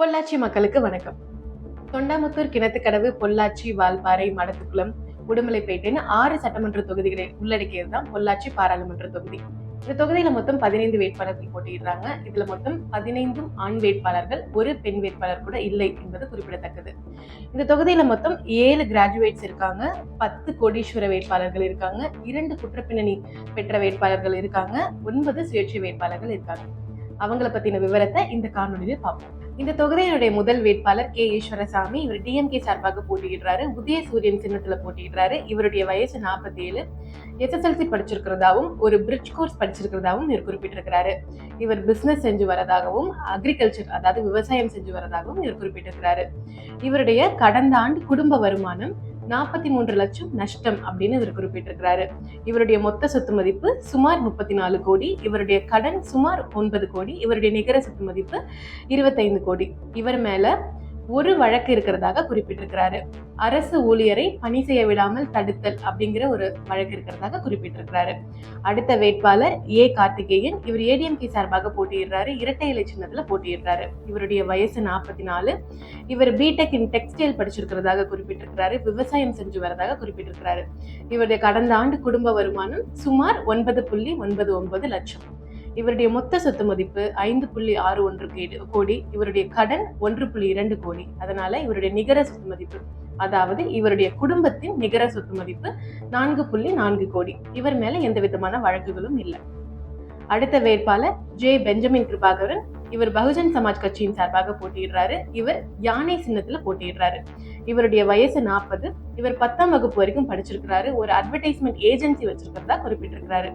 பொள்ளாச்சி மக்களுக்கு வணக்கம். தொண்டாமுத்தூர் கிணத்துக்கடவு பொள்ளாச்சி வால்பாறை மடத்துக்குளம் உடுமலைப்பேட்டைன்னு ஆறு சட்டமன்ற தொகுதிகளை உள்ளடக்கியது தான் பொள்ளாச்சி பாராளுமன்ற தொகுதி. இந்த தொகுதியில மொத்தம் பதினைந்து வேட்பாளர்கள் போட்டியிடுறாங்க. இதுல மொத்தம் பதினைந்தும் ஆண் வேட்பாளர்கள் ஒரு பெண் வேட்பாளர் கூட இல்லை என்பது குறிப்பிடத்தக்கது. இந்த தொகுதியில மொத்தம் ஏழு கிராஜுவேட்ஸ் இருக்காங்க பத்து கோடீஸ்வர வேட்பாளர்கள் இருக்காங்க இரண்டு குற்றப்பின்னணி பெற்ற வேட்பாளர்கள் இருக்காங்க ஒன்பது சுயேட்சை வேட்பாளர்கள் இருக்காங்க. அவங்கள பத்தின விவரத்தை இந்த காணொலியில பார்ப்போம். இந்த தொகுதியினுடைய முதல் வேட்பாளர் கே ஈஸ்வரசாமி இவர் டிஎம்கே சார்பாக போட்டியிடுறாரு. உதய சூரியன் சின்னத்துல போட்டியிடுறாரு. இவருடைய வயசு நாற்பத்தி ஏழு எஸ்எஸ்எல்சி படிச்சிருக்கிறதாவும் ஒரு பிரிட்ஜ் கோர்ஸ் படிச்சிருக்கிறதாவும் இவர் குறிப்பிட்டிருக்கிறாரு. இவர் பிசினஸ் செஞ்சு வரதாகவும் அக்ரிகல்ச்சர் அதாவது விவசாயம் செஞ்சு வரதாகவும் இவர் குறிப்பிட்டிருக்கிறாரு. இவருடைய கடந்த ஆண்டு குடும்ப வருமானம் நாற்பத்தி மூன்று லட்சம் நஷ்டம் அப்படின்னு இவர் குறிப்பிட்டிருக்கிறாரு. இவருடைய மொத்த சொத்து மதிப்பு சுமார் முப்பத்தி நாலு கோடி இவருடைய கடன் சுமார் ஒன்பது கோடி இவருடைய நிகர சொத்து மதிப்பு இருபத்தைந்து கோடி. இவர் மேல ஒரு வழக்கு இருக்கிறதாக குறிப்பிட்டிருக்கிறாரு. அரசு ஊழியரை பணி செய்ய விடாமல் தடுத்தல் அப்படிங்கிற ஒரு வழக்கு இருக்கிறதாக குறிப்பிட்டிருக்கிறாரு. அடுத்த வேட்பாளர் ஏ. கார்த்திகேயன் இவர் ஏடிஎம்கே சார்பாக போட்டியிடுறாரு. இரட்டை இலை சின்னத்துல போட்டியிடுறாரு. இவருடைய வயசு நாற்பத்தி நாலு இவர் பிடெக் இன் டெக்ஸ்டைல் படிச்சிருக்கிறதாக குறிப்பிட்டிருக்கிறாரு. விவசாயம் செஞ்சு வரதாக குறிப்பிட்டிருக்கிறாரு. இவருடைய கடந்த ஆண்டு குடும்ப வருமானம் சுமார் ஒன்பது புள்ளி ஒன்பது ஒன்பது லட்சம். இவருடைய மொத்த சொத்து மதிப்பு ஐந்து புள்ளி ஆறு ஒன்று கோடி இவருடைய கடன் ஒன்று புள்ளி இரண்டு கோடி. அதனால இவருடைய நிகர சொத்து மதிப்பு அதாவது இவருடைய குடும்பத்தின் நிகர சொத்து மதிப்பு நான்கு புள்ளி நான்கு கோடி. இவர் மேல எந்த விதமான வழக்குகளும் இல்லை. அடுத்த வேட்பாளர் ஜே பெஞ்சமின் கிருபாகரன். இவர் பகுஜன் சமாஜ் கட்சியின் சார்பாக போட்டியிடுறாரு. இவர் யானை சின்னத்துல போட்டியிடுறாரு. இவருடைய வயசு நாற்பது இவர் பத்தாம் வகுப்பு வரைக்கும் படிச்சிருக்கிறாரு. ஒரு அட்வர்டைஸ்மெண்ட் ஏஜென்சி வச்சிருக்கிறதா குறிப்பிட்டிருக்கிறாரு.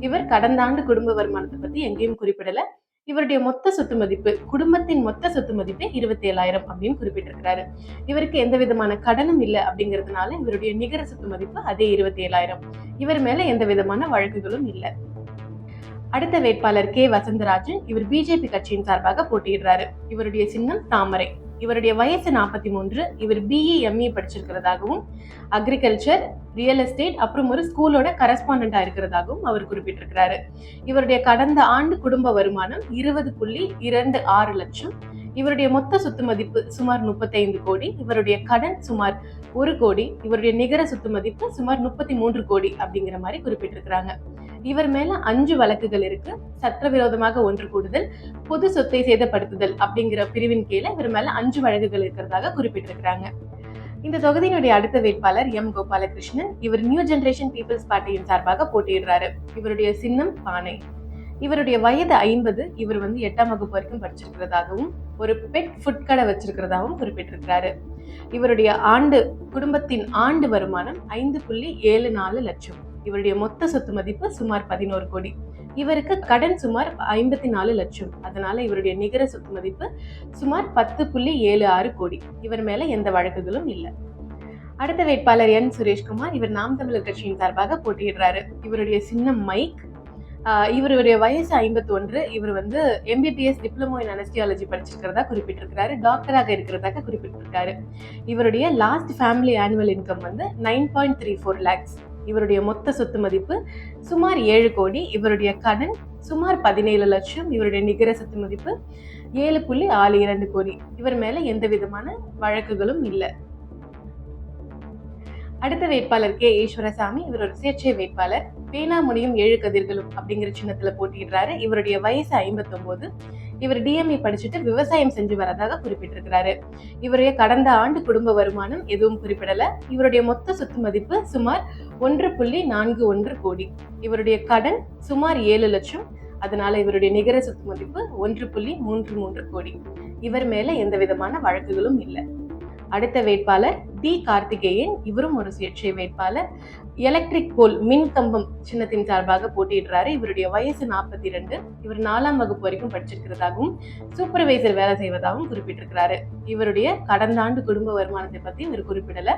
இவர் கடந்த ஆண்டு குடும்ப வருமானத்தை பத்தி எங்கேயும் குறிப்பிடல. இவருடைய மொத்த சொத்து மதிப்பு குடும்பத்தின் மொத்த சொத்து மதிப்பு இருபத்தி ஏழாயிரம் அப்படின்னு குறிப்பிட்டிருக்கிறாரு. இவருக்கு எந்த விதமான கடனும் இல்லை அப்படிங்கிறதுனால இவருடைய நிகர சொத்து மதிப்பு அதே இருபத்தி ஏழாயிரம் இவர் மேல எந்த விதமான வழக்குகளும் இல்லை. அடுத்த வேட்பாளர் கே வசந்தராஜன் இவர் பிஜேபி கட்சியின் சார்பாக போட்டியிடுறாரு. இவருடைய சின்னம் தாமரை. இவருடைய வயசு நாற்பத்தி மூன்று. இவர் பிஇ எம்இ படிச்சிருக்கிறதாகவும் அக்ரிகல்ச்சர் ரியல் எஸ்டேட் அப்புறம் ஒரு ஸ்கூலோட கரஸ்பாண்டா இருக்கிறதாகவும் அவர் குறிப்பிட்டிருக்கிறாரு. இவருடைய கடந்த ஆண்டு குடும்ப வருமானம் இருபது புள்ளி இரண்டு ஆறு லட்சம். இவருடைய மொத்த சொத்து மதிப்பு சுமார் முப்பத்தைந்து கோடி. இவருடைய கடன் சுமார் ஒரு கோடி. இவருடைய நிகர சொத்து மதிப்பு சுமார் முப்பத்தி மூன்று கோடி அப்படிங்கிற மாதிரி குறிப்பிட்டிருக்கிறாங்க. இவர் மேல அஞ்சு வழக்குகள் இருக்கு. சட்டவிரோதமாக ஒன்று கூடுதல் பொது சொத்தை சேதப்படுத்துதல் அப்படிங்கிற பிரிவின் கீழே இவர் மேல அஞ்சு வழக்குகள் இருக்கிறதாக குறிப்பிட்டிருக்கிறாங்க. இந்த தொகுதியினுடைய அடுத்த வேட்பாளர் எம் கோபாலகிருஷ்ணன் இவர் நியூ ஜெனரேஷன் பீப்புள்ஸ் பார்ட்டியின் சார்பாக போட்டியிடுறாரு. இவருடைய சின்னம் பானை. இவருடைய வயது ஐம்பது இவர் வந்து எட்டாம் வகுப்பு வரைக்கும் படிச்சிருக்கிறதாகவும் ஒரு பெட் ஃபுட் கடை வச்சிருக்கிறதாகவும் குறிப்பிட்டிருக்கிறாரு. இவருடைய ஆண்டு குடும்பத்தின் ஆண்டு வருமானம் ஐந்து புள்ளி ஏழு நாலு லட்சம். இவருடைய மொத்த சொத்து மதிப்பு சுமார் பதினோரு கோடி. இவருக்கு கடன் சுமார் ஐம்பத்தி நாலு லட்சம். அதனால இவருடைய நிகர சொத்து மதிப்பு சுமார் பத்து புள்ளி ஏழு ஆறு கோடி. இவர் மேல எந்த வழக்குகளும் இல்லை. அடுத்த வேட்பாளர் என் சுரேஷ்குமார் இவர் நாம் தமிழர் கட்சியின் சார்பாக போட்டியிடுறாரு. இவருடைய சின்னம் மைக் இவருடைய வயசு 51 இவர் வந்து எம்பிபிஎஸ் டிப்ளமோ இன் அனஸ்டியாலஜி படிச்சிருக்கிறதா குறிப்பிட்டிருக்கிறாரு. டாக்டராக இருக்கிறதாக குறிப்பிட்டிருக்காரு. இவருடைய லாஸ்ட் ஃபேமிலி ஆனுவல் இன்கம் வந்து nine point three four lakhs இவருடைய மொத்த சொத்து மதிப்பு சுமார் ஏழு கோடி. இவருடைய கடன் சுமார் பதினேழு லட்சம். இவருடைய நிகர சொத்து மதிப்பு ஏழு புள்ளி ஆறு இரண்டு கோடி. இவர் மேல எந்த விதமான வழக்குகளும் இல்லை. அடுத்த வேட்பாளர் கே. ஈஸ்வரசாமி. இவர் ஒரு சுயேட்சை வேட்பாளர். பேனாமுனியும் ஏழு கதிர்களும் அப்படிங்கிற சின்னத்துல போட்டியிடுறாரு. இவருடைய வயசு 59 இவர் டிஎம்இ படிச்சுட்டு விவசாயம் செஞ்சு வரதாக குறிப்பிட்டிருக்கிறாரு. இவருடைய கடந்த ஆண்டு குடும்ப வருமானம் எதுவும் குறிப்பிடல. இவருடைய மொத்த சொத்து மதிப்பு சுமார் ஒன்று புள்ளி நான்கு ஒன்று கோடி. இவருடைய கடன் சுமார் ஏழு லட்சம். அதனால இவருடைய நிகர சொத்து மதிப்பு ஒன்று புள்ளி மூன்று மூன்று கோடி. இவர் மேல எந்த விதமான வழக்குகளும் இல்லை. அடுத்த வேட்பாளர் டி கார்த்திகேயன். இவரும் ஒரு சுயேட்சை வேட்பாளர். எலக்ட்ரிக் போல் மின் கம்பம் சின்னத்தின் சார்பாக போட்டியிடுறாரு. இவருடைய வயசு நாற்பத்தி ரெண்டு இவர் நாலாம் வகுப்பு வரைக்கும் படிச்சிருக்கிறதாகவும் சூப்பர்வைசர் வேலை செய்வதாகவும் குறிப்பிட்டிருக்கிறாரு. இவருடைய கடந்த ஆண்டு குடும்ப வருமானத்தை பத்தி இவர் குறிப்பிடல.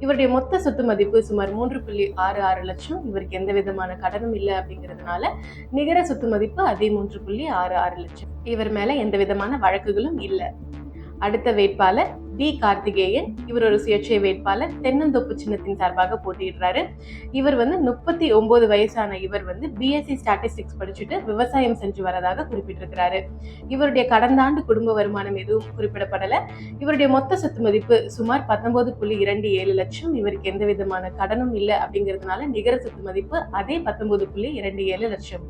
இவருடைய மொத்த சொத்து மதிப்பு சுமார் மூன்று புள்ளி ஆறு ஆறு லட்சம். இவருக்கு எந்த விதமான கடனும் இல்லை அப்படிங்கிறதுனால நிகர சொத்து மதிப்பு அதே மூன்று புள்ளி ஆறு ஆறு லட்சம். இவர் மேல எந்த விதமான வழக்குகளும் இல்லை. அடுத்த வேட்பாளர் டி கார்த்திகேயன். இவர் ஒரு சுயேட்சை வேட்பாளர். தென்னந்தோப்பு சின்னத்தின் சார்பாக போட்டியிடுறாரு. இவர் வந்து முப்பத்தி ஒன்பது வயசான இவர் வந்து பிஎஸ்சி ஸ்டாட்டிஸ்டிக்ஸ் படிச்சுட்டு விவசாயம் செஞ்சு வரதாக குறிப்பிட்டிருக்கிறாரு. இவருடைய கடந்த ஆண்டு குடும்ப வருமானம் எதுவும் குறிப்பிடப்படல. இவருடைய மொத்த சொத்து மதிப்பு சுமார் பத்தொன்பது புள்ளி இரண்டு ஏழு லட்சம். இவருக்கு எந்த விதமான கடனும் இல்லை அப்படிங்கிறதுனால நிகர சொத்து மதிப்பு அதே பத்தொன்பது புள்ளி இரண்டு ஏழு லட்சம்.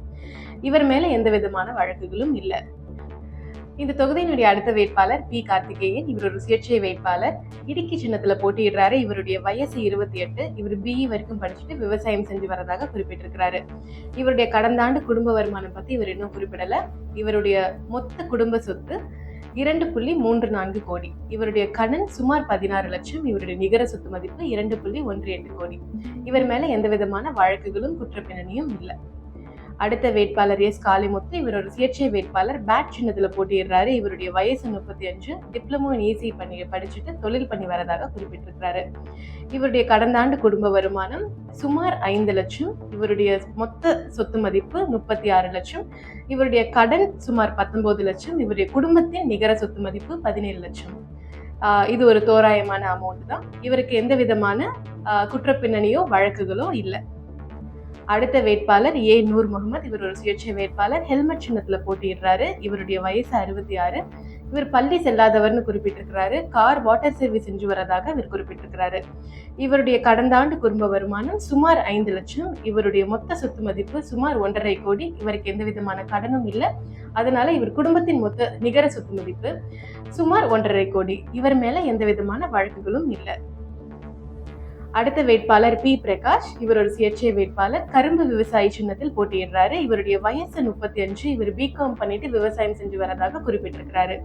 இவர் மேல எந்த விதமான வழக்குகளும் இல்லை. இந்த தொகுதியினுடைய அடுத்த வேட்பாளர் பி. கார்த்திகேயன். இவர் ஒரு சுயேட்சை வேட்பாளர். இடுக்கி சின்னத்துல போட்டியிடுறாரு. இவருடைய வயசு இருபத்தி எட்டு. இவர் பிஇ வரைக்கும் படிச்சுட்டு விவசாயம் செஞ்சு வரதாக குறிப்பிட்டிருக்கிறாரு. இவருடைய கடந்த ஆண்டு குடும்ப வருமானம் பத்தி இவர் இன்னும் குறிப்பிடல. இவருடைய மொத்த குடும்ப சொத்து இரண்டு புள்ளி மூன்று நான்கு கோடி. இவருடைய கடன் சுமார் பதினாறு லட்சம். இவருடைய நிகர சொத்து மதிப்பு இரண்டு புள்ளி ஒன்று எட்டு கோடி. இவர் மேல எந்த விதமான வழக்குகளும் குற்றப்பின்னணியும் இல்லை. அடுத்த வேட்பாளர் எஸ் காளிமுத்து இவர் ஒரு சுயேட்சை வேட்பாளர். பேட் சின்னத்தில் போட்டியிடுறாரு. இவருடைய வயசு முப்பத்தி அஞ்சு டிப்ளமோ இன் ஈசி பண்ணி படிச்சுட்டு தொழில் பண்ணி வரதாக குறிப்பிட்டிருக்கிறாரு. இவருடைய கடந்த ஆண்டு குடும்ப வருமானம் சுமார் ஐந்து லட்சம். இவருடைய மொத்த சொத்து மதிப்பு முப்பத்தி ஆறு லட்சம். இவருடைய கடன் சுமார் பத்தொன்பது லட்சம். இவருடைய குடும்பத்தின் நிகர சொத்து மதிப்பு பதினேழு லட்சம். இது ஒரு தோராயமான அமௌண்ட் தான். இவருக்கு எந்த விதமான குற்றப்பின்னணியோ வழக்குகளோ இல்லை. அடுத்த வேட்பாளர் ஏ. நூர் முகமது. இவர் ஒரு சுயேட்சை வேட்பாளர். ஹெல்மெட் சின்னத்தில் போட்டியிடுறாரு. இவருடைய வயசு அறுபத்தி ஆறு. இவர் பள்ளி செல்லாதவர்னு குறிப்பிட்டிருக்கிறாரு. கார் வாட்டர் சர்வீஸ் செஞ்சு வரதாக இவர் குறிப்பிட்டிருக்கிறாரு. இவருடைய கடந்த ஆண்டு குடும்ப வருமானம் சுமார் ஐந்து லட்சம். இவருடைய மொத்த சொத்து மதிப்பு சுமார் ஒன்றரை கோடி. இவருக்கு எந்த விதமான கடனும் இல்லை. அதனால இவர் குடும்பத்தின் மொத்த நிகர சொத்து மதிப்பு சுமார் ஒன்றரை கோடி. இவர் மேல எந்த விதமான வழக்குகளும் இல்லை. அடுத்த வேட்பாளர் பி. பிரகாஷ் இவர் ஒரு சுயேட்சை வேட்பாளர் கரும்பு விவசாயி சின்னத்தில் போட்டியிடுறாரு. இவருடைய வயசு முப்பத்தி அஞ்சு இவர் பிகாம் பண்ணிட்டு விவசாயம் செஞ்சு வரதாக குறிப்பிட்டிருக்கிறாரு.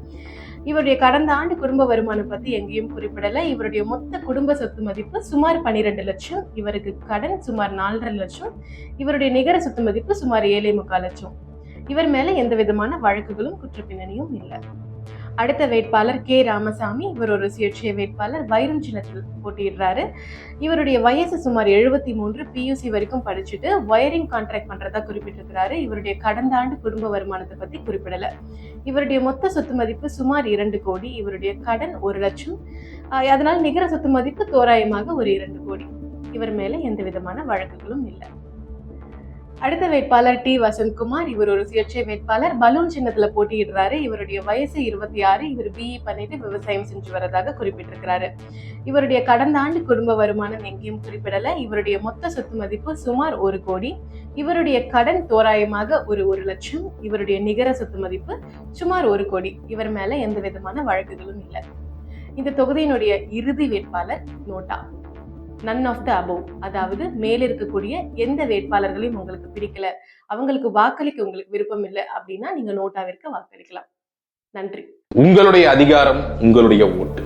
இவருடைய கடந்த ஆண்டு குடும்ப வருமானம் பத்தி எங்கேயும் குறிப்பிடல. இவருடைய மொத்த குடும்ப சொத்து மதிப்பு சுமார் பன்னிரெண்டு லட்சம். இவருக்கு கடன் சுமார் நாலரை லட்சம். இவருடைய நிகர சொத்து மதிப்பு சுமார் ஏழை முக்கால் லட்சம். இவர் மேல எந்த விதமான வழக்குகளும் குற்றப்பின்னணியும் இல்லை. அடுத்த வேட்பாளர் கே ராமசாமி. இவர் ஒரு சுயேட்சை வேட்பாளர். வைரம் சின்னத்தில் போட்டியிடுறாரு. இவருடைய வயசு சுமார் எழுபத்தி மூன்று பியூசி வரைக்கும் படிச்சுட்டு ஒயரிங் கான்ட்ராக்ட் பண்றதா குறிப்பிட்டிருக்கிறாரு. இவருடைய கடந்த ஆண்டு குடும்ப வருமானத்தை பத்தி குறிப்பிடல. இவருடைய மொத்த சொத்து மதிப்பு சுமார் இரண்டு கோடி. இவருடைய கடன் ஒரு லட்சம். அதனால் நிகர சொத்து மதிப்பு தோராயமாக ஒரு இரண்டு கோடி. இவர் மேல எந்த விதமான வழக்குகளும் இல்லை. அடுத்த வேட்பாளர் டி. வசந்த்குமார். இவர் ஒரு சுயேட்சை வேட்பாளர். பலூன் சின்னத்துல போட்டியிடுறாரு. இவருடைய வயசு இருபத்தி ஆறு. இவர் பிஇ பண்ணிட்டு விவசாயம் செஞ்சு வரதாக குறிப்பிட்டிருக்கிறாரு. இவருடைய கடந்த ஆண்டு குடும்ப வருமானம் எங்கேயும் குறிப்பிடல. இவருடைய மொத்த சொத்து மதிப்பு சுமார் ஒரு கோடி. இவருடைய கடன் தோராயமாக ஒரு ஒரு லட்சம். இவருடைய நிகர சொத்து மதிப்பு சுமார் ஒரு கோடி. இவர் மேல எந்த விதமான வழக்குகளும் இல்லை. இந்த தொகுதியினுடைய இறுதி வேட்பாளர் NOTA. None of the above அதாவது மேலே இருக்கக்கூடிய எந்த வேட்பாளர்களையும் உங்களுக்கு பிடிக்கல அவங்களுக்கு வாக்களிக்க உங்களுக்கு விருப்பம் இல்லை அப்படின்னா நீங்க நோட்டாவிற்கு வாக்களிக்கலாம். நன்றி. உங்களுடைய அதிகாரம் உங்களுடைய ஓட்டு.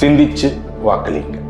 சிந்திச்சு வாக்களிங்க.